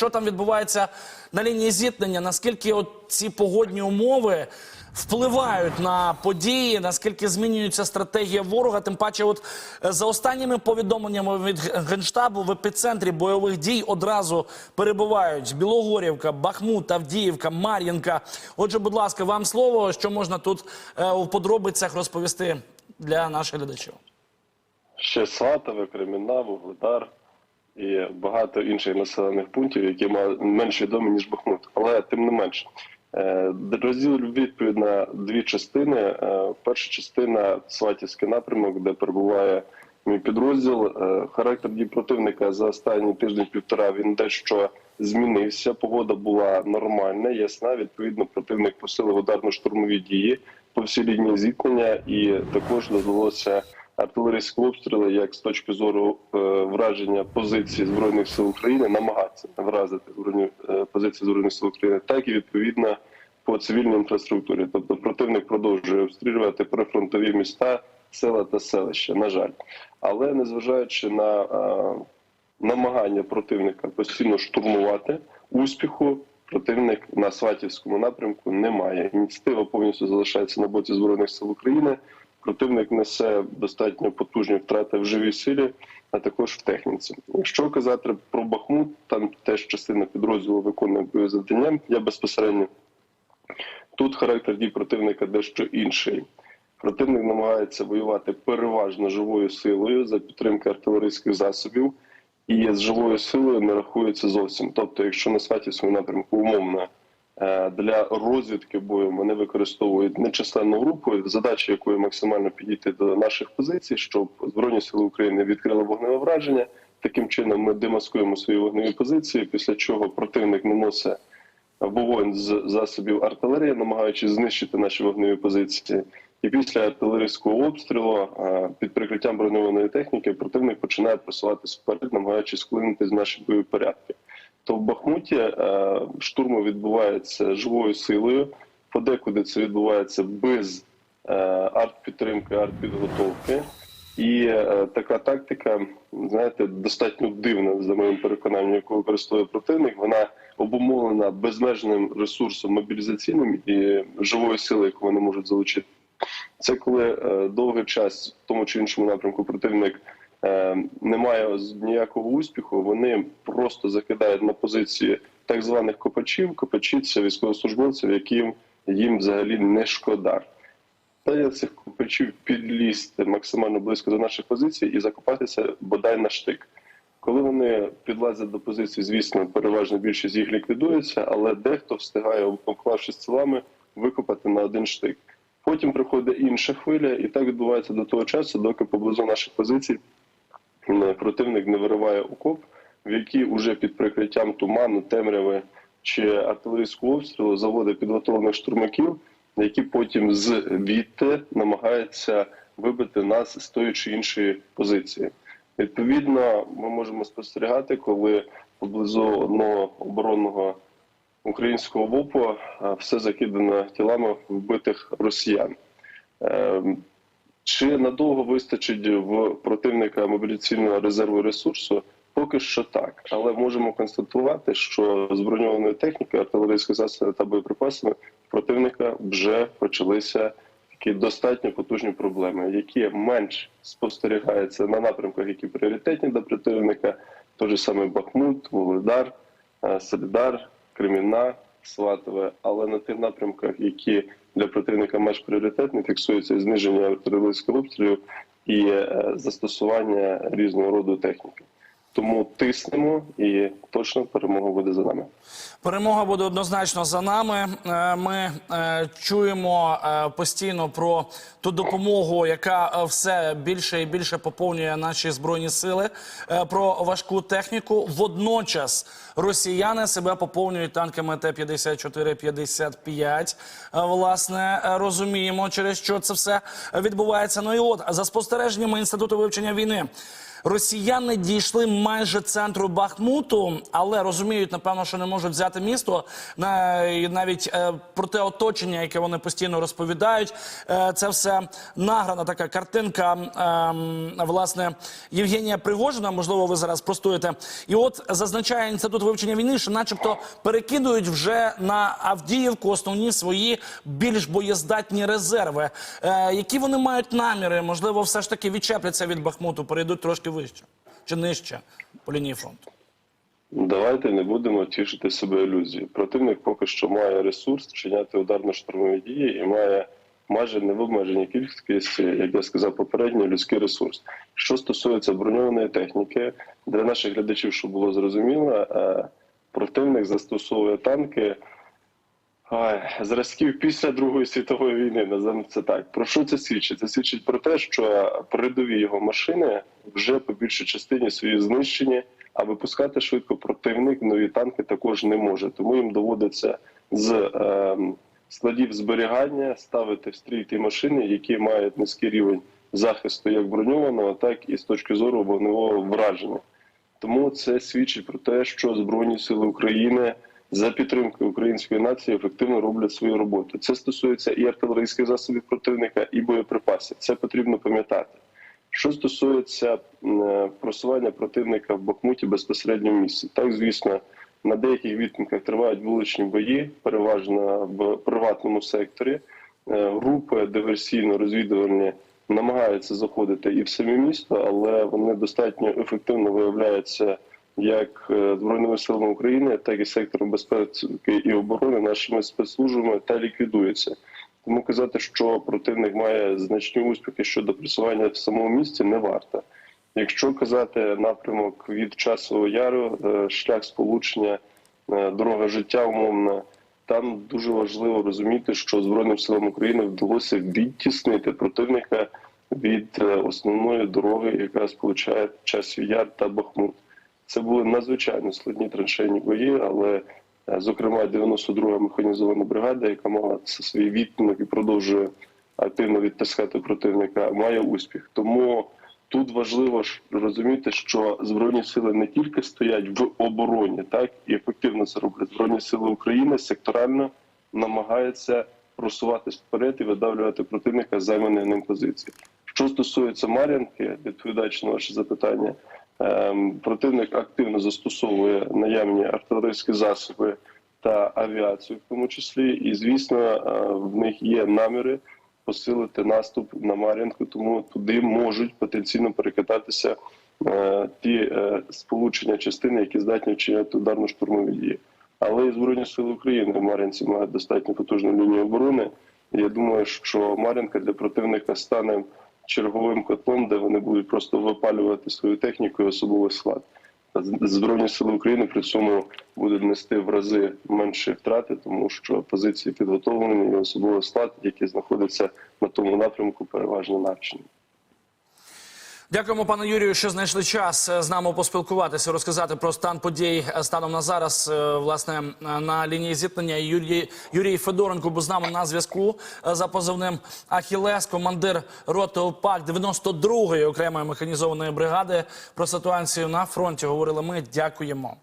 що там відбувається на лінії зіткнення? Наскільки от ці погодні умови впливають на події? Наскільки змінюється стратегія ворога? Тим паче, от е, за останніми повідомленнями від генштабу в епіцентрі бойових дій одразу перебувають Білогорівка, Бахмут, Авдіївка, Мар'їнка. Отже, будь ласка, вам слово, що можна тут е, у подробицях розповісти для наших глядачів. ще Сватове, Кремінна, Вугледар і багато інших населених пунктів, які менш відомі, ніж Бахмут. Але тим не менш, е, розділ відповідь на дві частини. Е, Перша частина Сватівський напрямок, де перебуває мій підрозділ. Е, Характер дій противника за останні тиждень-півтора він дещо змінився. Погода була нормальна, ясна. Відповідно, противник посилив ударно-штурмові дії по всій лінії зіткнення, і також додалося артилерійські обстріли, як з точки зору е, враження позицій збройних сил України, намагатися вразити е, позиції збройних сил України, так і відповідно по цивільній інфраструктурі. Тобто противник продовжує обстрілювати прифронтові міста, села та селища. На жаль, але незважаючи на е, намагання противника постійно штурмувати успіху. Противник на Сватівському напрямку немає. Ініціатива повністю залишається на боці збройних сил України. Противник несе достатньо потужні втрати в живій силі, а також в техніці. Якщо казати про Бахмут, там теж частина підрозділу виконує бойові завдання. Я безпосередньо тут характер дій противника дещо інший. Противник намагається воювати переважно живою силою за підтримки артилерійських засобів, і з живою силою не рахується зовсім. Тобто, якщо на Сватівському напрямку умовно для розвідки бою вони використовують нечисленну групу, задача якої максимально підійти до наших позицій, щоб збройні сили України відкрили вогневе враження. Таким чином ми демаскуємо свої вогневі позиції, після чого противник наносить вогонь з засобів артилерії, намагаючись знищити наші вогневі позиції. І після артилерійського обстрілу е, під прикриттям броньованої техніки противник починає просуватися вперед, намагаючись вклинити з наші бойові порядки. То в Бахмуті е, штурми відбуваються живою силою. Подекуди це відбувається без е, артпідтримки, артпідготовки. І е, така тактика, знаєте, достатньо дивна за моїм переконанням, яку використовує противник. Вона обумовлена безмежним ресурсом мобілізаційним і живої сили, яку вони можуть залучити. Це коли довгий час в тому чи іншому напрямку противник е, не має з- ніякого успіху. Вони просто закидають на позиції так званих копачів. Копачі це військовослужбовців, яким їм взагалі не шкода. Та цих копачів підлізти максимально близько до наших позицій і закопатися бодай на штик. Коли вони підлазять до позиції, звісно, переважно більшість їх ліквідується, але дехто встигає, обклавшись тілами, викопати на один штик. Потім приходить інша хвиля, і так відбувається до того часу, доки поблизу наших позицій противник не вириває окоп, в який уже під прикриттям туману, темряви чи артилерійського обстрілу заводить підготовлених штурмаків, які потім звідти намагаються вибити нас з тої чи іншої позиції. Відповідно, ми можемо спостерігати, коли поблизу одного оборонного українського ВОПу все закидано тілами вбитих росіян. Чи надовго вистачить в противника мобілізаційного резерву ресурсу? Поки що так, але можемо констатувати, що з броньованою технікою, артилерійськими засобами та боєприпасами противника вже почалися такі достатньо потужні проблеми, які менш спостерігаються на напрямках, які пріоритетні для противника, той же самий Бахмут, Вугледар, е, Солідар, Кремінна, Сватове, але на тих напрямках, які для противника менш пріоритетних фіксується зниження артилерійського обстрілів і е, застосування різного роду техніки. Тому тиснемо і точно перемога буде за нами. Перемога буде однозначно за нами. Е, Ми е, чуємо е, постійно про ту допомогу, яка все більше і більше поповнює наші збройні сили. Про важку техніку. Водночас росіяни себе поповнюють танками Т-54-55. Е, Власне, розуміємо, через що це все відбувається. Ну і от за спостереженнями інституту вивчення війни. Росіяни дійшли майже центру Бахмуту, але розуміють, напевно, що не можуть взяти місто. На навіть е, про те оточення, яке вони постійно розповідають. Е, це все награна така картинка. ем, власне, Євгенія Пригожина. Можливо, ви зараз простуєте. І от зазначає інститут вивчення війни, що, начебто, перекидують вже на Авдіївку основні свої більш боєздатні резерви. Е, які вони мають наміри? Можливо, все ж таки відчепляться від Бахмуту, перейдуть трошки вище чи нижче по лінії фронту. Давайте не будемо тішити себе ілюзією. Противник поки що має ресурс вчиняти ударно-штурмові дії і має майже невобмежені кількості, як я сказав попередньо, людський ресурс. Що стосується броньованої техніки, для наших глядачів, щоб було зрозуміло, е, противник застосовує танки. Ай, Зразків після Другої світової війни, називаємо це так. Про що це свідчить? Це свідчить про те, що передові його машини вже по більшій частині свої знищені, а випускати швидко противник нові танки також не може. Тому їм доводиться з ем, складів зберігання ставити в стрій ті машини, які мають низький рівень захисту як броньованого, так і з точки зору вогневого враження. Тому це свідчить про те, що Збройні Сили України за підтримкою української нації ефективно роблять свою роботу. Це стосується і артилерійських засобів противника, і боєприпасів. Це потрібно пам'ятати. Що стосується е, просування противника в Бахмуті безпосередньо в місці, так звісно, на деяких відтинках тривають вуличні бої, переважно в приватному секторі. Е, Групи диверсійно-розвідувальні намагаються заходити і в самі місто, але вони достатньо ефективно виявляються як е, збройними силами України, так і сектором безпеки і оборони нашими спецслужбами та ліквідуються. Тому казати, що противник має значні успіхи щодо просування в самому місті, не варто. Якщо казати напрямок від часового яру, е, шлях сполучення, е, дорога життя умовна, там дуже важливо розуміти, що Збройним силам України вдалося відтіснити противника від основної дороги, яка сполучає часів яр та Бахмут. Це були надзвичайно складні траншейні бої, але е, зокрема 92-га механізована бригада, яка мала свій відтинок і продовжує активно відтискати противника, має успіх. Тому тут важливо ж розуміти, що збройні сили не тільки стоять в обороні, так і ефективно це роблять. Збройні сили України секторально намагаються просуватись вперед і видавлювати противника з ним позицій. Що стосується Мар'янки, відповідаючи на ваше запитання, противник активно застосовує наявні артилерійські засоби та авіацію, в тому числі, і звісно, е, в них є наміри посилити наступ на Мар'янку, тому туди можуть потенційно перекидатися е, ті е, сполучення частини, які здатні вчиняти ударно-штурмові дії. Але і Збройні сили України в Мар'янці мають достатньо потужну лінію оборони. Я думаю, що Мар'янка для противника стане черговим котлом, де вони будуть просто випалювати свою техніку і особовий склад. Збройні сили України при цьому будуть нести в рази менші втрати, тому що позиції підготовлені і особовий склад, який знаходиться на тому напрямку, переважно навчені. Дякуємо, пане Юрію, що знайшли час е, з нами поспілкуватися, розказати про стан подій е, станом на зараз. Е, Власне на лінії зіткнення Юрій, Юрій Федоренко був з нами на зв'язку за позивним Ахілес, командир роти ОПАК 92-ї окремої механізованої бригади. Про ситуацію на фронті говорили ми. Дякуємо.